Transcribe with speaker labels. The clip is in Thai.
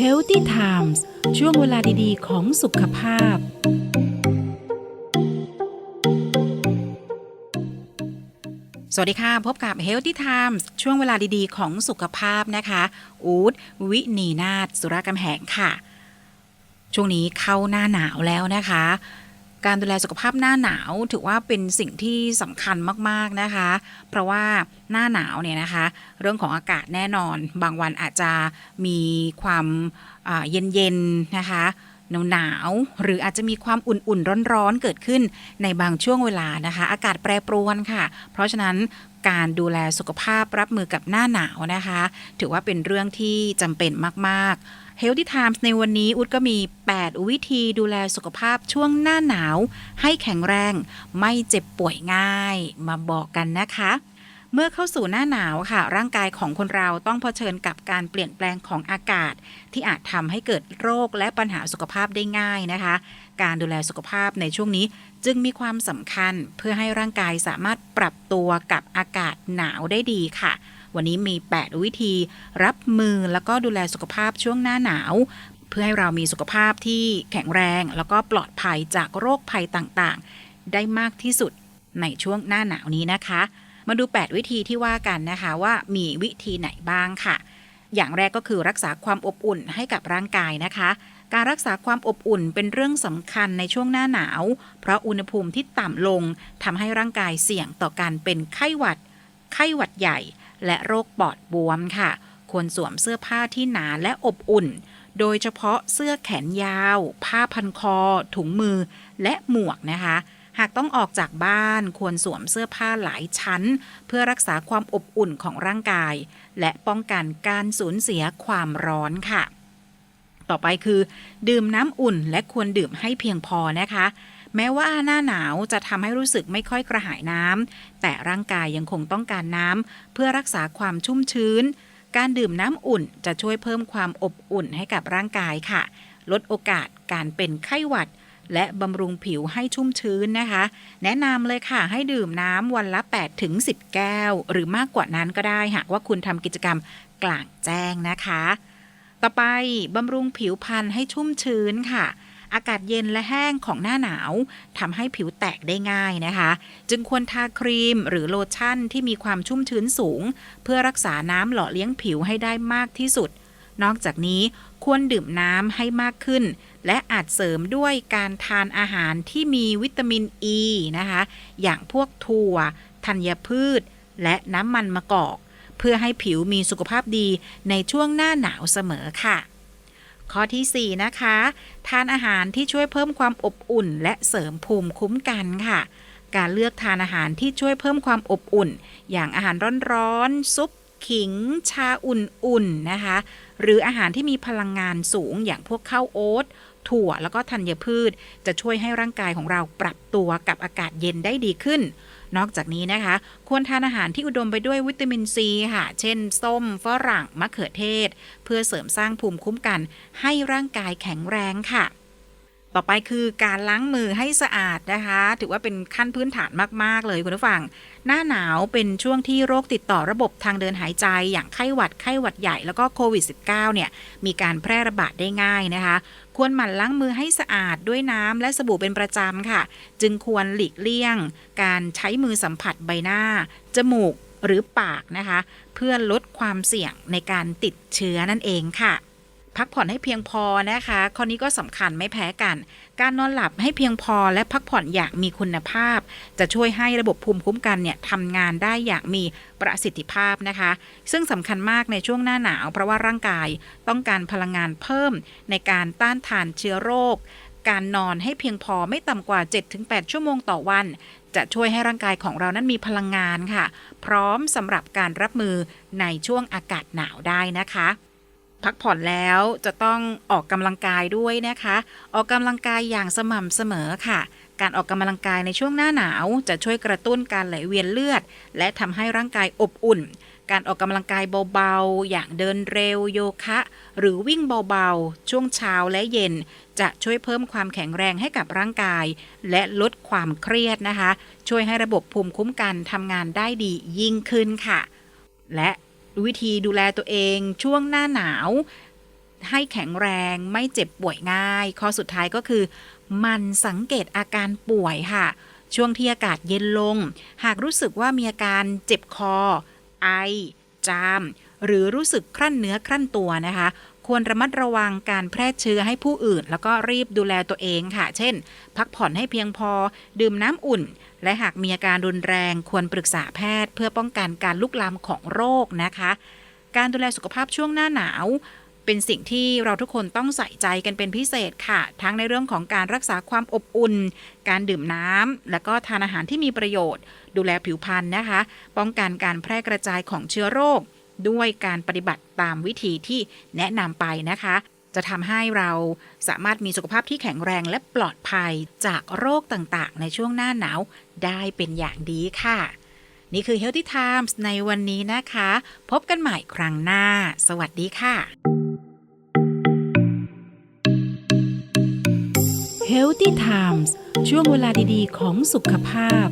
Speaker 1: Healthy Times ช่วงเวลาดีๆ ของสุขภาพ
Speaker 2: สวัสดีค่ะ พบกับ Healthy Times ช่วงเวลาดีๆ ของสุขภาพนะคะ อูดวินีนาศสุรกำแหงค่ะ ช่วงนี้เข้าหน้าหนาวแล้วนะคะ การดูแลสุขภาพหน้าหนาวถือว่าเป็นสิ่งที่สำคัญมากๆนะคะ เพราะว่าหน้าหนาวเนี่ยนะคะ เรื่องของอากาศแน่นอน บางวันอาจจะมีความเย็นๆนะคะหนาวๆหรืออาจจะมีความอุ่นๆร้อนๆเกิดขึ้นในบางช่วงเวลานะคะ อากาศแปรปรวนค่ะ เพราะฉะนั้นการดูแลสุขภาพรับมือกับหน้าหนาวนะคะ ถือว่าเป็นเรื่องที่จำเป็นมากๆ Healthy Times ในวันนี้อุดก็มี 8 วิธีดูแลสุขภาพช่วงหน้าหนาว ให้แข็งแรง ไม่เจ็บป่วยง่าย มาบอกกันนะคะ เมื่อเข้าสู่หน้าหนาวค่ะ ร่างกายของคนเราต้องเผชิญกับการเปลี่ยนแปลงของอากาศ ที่อาจทำให้เกิดโรคและปัญหาสุขภาพได้ง่ายนะคะ การดูแลสุขภาพในช่วงนี้จึงมีความสำคัญเพื่อให้ร่างกายสามารถปรับตัวกับอากาศหนาวได้ดีค่ะ วันนี้มี 8 วิธี รับมือแล้วก็ดูแลสุขภาพช่วงหน้าหนาว เพื่อให้เรามีสุขภาพที่แข็งแรง แล้วก็ปลอดภัยจากโรคภัยต่างๆ ได้มากที่สุดในช่วงหน้าหนาวนี้นะคะ มาดู 8 วิธีที่ว่ากันนะคะว่ามีวิธีไหนบ้างค่ะ อย่างแรกก็คือรักษาความอบอุ่นให้กับร่างกายนะคะการรักษาความอบอุ่นเป็นเรื่องสำคัญในช่วงหน้าหนาว เพราะอุณหภูมิที่ต่ำลงทำให้ร่างกายเสี่ยงต่อการเป็นไข้หวัด ไข้หวัดใหญ่ และโรคปอดบวมค่ะ ควรสวมเสื้อผ้าที่หนาและอบอุ่น โดยเฉพาะเสื้อแขนยาว ผ้าพันคอ ถุงมือ และหมวกนะคะ หากต้องออกจากบ้านควรสวมเสื้อผ้าหลายชั้น เพื่อรักษาความอบอุ่นของร่างกาย และป้องกันการสูญเสียความร้อนค่ะ ต่อไปคือ ดื่มน้ำอุ่นและควรดื่มให้เพียงพอนะคะ แม้ว่าหน้าหนาวจะทำให้รู้สึกไม่ค่อยกระหายน้ำแต่ร่างกายยังคงต้องการน้ำเพื่อรักษาความชุ่มชื้น การดื่มน้ำอุ่นจะช่วยเพิ่มความอบอุ่นให้กับร่างกายค่ะ ลดโอกาสการเป็นไข้หวัด และบำรุงผิวให้ชุ่มชื้นนะคะ แนะนำเลยค่ะให้ดื่มน้ำวันละ8ถึง10 แก้ว หรือมากกว่านั้นก็ได้หากว่าคุณทำกิจกรรมกลางแจ้งนะคะ ต่อไปบำรุงผิวพรรณให้ชุ่มชื้นค่ะ อากาศเย็นและแห้งของหน้าหนาวทำให้ผิวแตกได้ง่ายนะคะ จึงควรทาครีมหรือโลชั่นที่มีความชุ่มชื้นสูง เพื่อรักษาน้ำหล่อเลี้ยงผิวให้ได้มากที่สุด นอกจากนี้ควรดื่มน้ำให้มากขึ้น และอาจเสริมด้วยการทานอาหารที่มีวิตามินอ e ีนะคะ อย่างพวกถั่วธัญพืช และน้ำมันมะกอก เพื่อให้ผิวมีสุขภาพดีในช่วงหน้าหนาวเสมอค่ะ ข้อทีสี่ 4 นะคะ ทานอาหารที่ช่วยเพิ่มความอบอุ่น และเสริมภูมิคุ้มกันค่ะ การเลือกทานอาหารที่ช่วยเพิ่มความอบอุ่น อย่างอาหารร้อนๆซุป ขิง ชาอุ่นๆนะคะ หรืออาหารที่มีพลังงานสูงอย่างพวกข้าวโอ๊ตถั่วแล้วก็ธัญพืช จะช่วยให้ร่างกายของเราปรับตัวกับอากาศเย็นได้ดีขึ้น นอกจากนี้นะคะ ควรทานอาหารที่อุดมไปด้วยวิตามินซีค่ะ เช่น ส้มฝรั่งมะเขือเทศ เพื่อเสริมสร้างภูมิคุ้มกัน ให้ร่างกายแข็งแรงค่ะ ต่อไปคือการล้างมือให้สะอาดนะคะ ถือว่าเป็นขั้นพื้นฐานมาก ๆ เลยคุณผู้ฟัง หน้าหนาวเป็นช่วงที่โรคติดต่อระบบทางเดินหายใจ อย่างไข้หวัดไข้หวัดใหญ่แล้วก็โควิด -19 เนี่ยมีการแพร่ระบาดได้ง่ายนะคะ ควรหมั่นล้างมือให้สะอาดด้วยน้ำและสบู่เป็นประจำค่ะ จึงควรหลีกเลี่ยง การใช้มือสัมผัสใบหน้า จมูกหรือปากนะคะ เพื่อลดความเสี่ยงในการติดเชื้อนั่นเองค่ะ พักผ่อนให้เพียงพอนะคะ ข้อนี้ก็สำคัญไม่แพ้กัน การนอนหลับให้เพียงพอและพักผ่อนอย่างมีคุณภาพ จะช่วยให้ระบบภูมิคุ้มกันเนี่ยทำงานได้อย่างมีประสิทธิภาพนะคะ ซึ่งสำคัญมากในช่วงหน้าหนาว เพราะว่าร่างกายต้องการพลังงานเพิ่มในการต้านทานเชื้อโรค การนอนให้เพียงพอไม่ต่ำกว่า 7-8 ชั่วโมงต่อวันจะช่วยให้ร่างกายของเรานั้นมีพลังงานค่ะ พร้อมสำหรับการรับมือในช่วงอากาศหนาวได้นะคะ พักผ่อนแล้วจะต้องออกกำลังกายด้วยนะคะ ออกกำลังกายอย่างสม่ำเสมอค่ะ การออกกำลังกายในช่วงหน้าหนาวจะช่วยกระตุ้นการไหลเวียนเลือด และทำให้ร่างกายอบอุ่น การออกกำลังกายเบาๆ อย่างเดินเร็วโยคะ หรือวิ่งเบาๆ ช่วงเช้าและเย็น จะช่วยเพิ่มความแข็งแรงให้กับร่างกาย และลดความเครียดนะคะ ช่วยให้ระบบภูมิคุ้มกันทำงานได้ดียิ่งขึ้นค่ะ และ วิธีดูแลตัวเองช่วงหน้าหนาว ให้แข็งแรงไม่เจ็บป่วยง่าย ข้อสุดท้ายก็คือ มันสังเกตอาการป่วยค่ะ ช่วงที่อากาศเย็นลง หากรู้สึกว่ามีอาการเจ็บคอ ไอ จาม หรือรู้สึกครั่นเนื้อครั่นตัวนะคะ ควรระมัดระวังการแพร่เชื้อให้ผู้อื่น แล้วก็รีบดูแลตัวเองค่ะ เช่น พักผ่อนให้เพียงพอ ดื่มน้ำอุ่น และหากมีอาการรุนแรงควรปรึกษาแพทย์ เพื่อป้องกันการลุกลามของโรคนะคะ การดูแลสุขภาพช่วงหน้าหนาวเป็นสิ่งที่เราทุกคนต้องใส่ใจกันเป็นพิเศษค่ะ ทั้งในเรื่องของการรักษาความอบอุ่น การดื่มน้ำและก็ทานอาหารที่มีประโยชน์ ดูแลผิวพรรณนะคะ ป้องกันการแพร่กระจายของเชื้อโรค ด้วยการปฏิบัติตามวิธีที่แนะนำไปนะคะ จะทำให้เราสามารถมีสุขภาพที่แข็งแรงและปลอดภัยจากโรคต่างๆ ในช่วงหน้าหนาวได้เป็นอย่างดีค่ะ นี่คือ Healthy Times ในวันนี้นะคะ พบกันใหม่ครั้งหน้า สวัสดีค่ะ
Speaker 1: Healthy Times ช่วงเวลาดีๆ ของสุขภาพ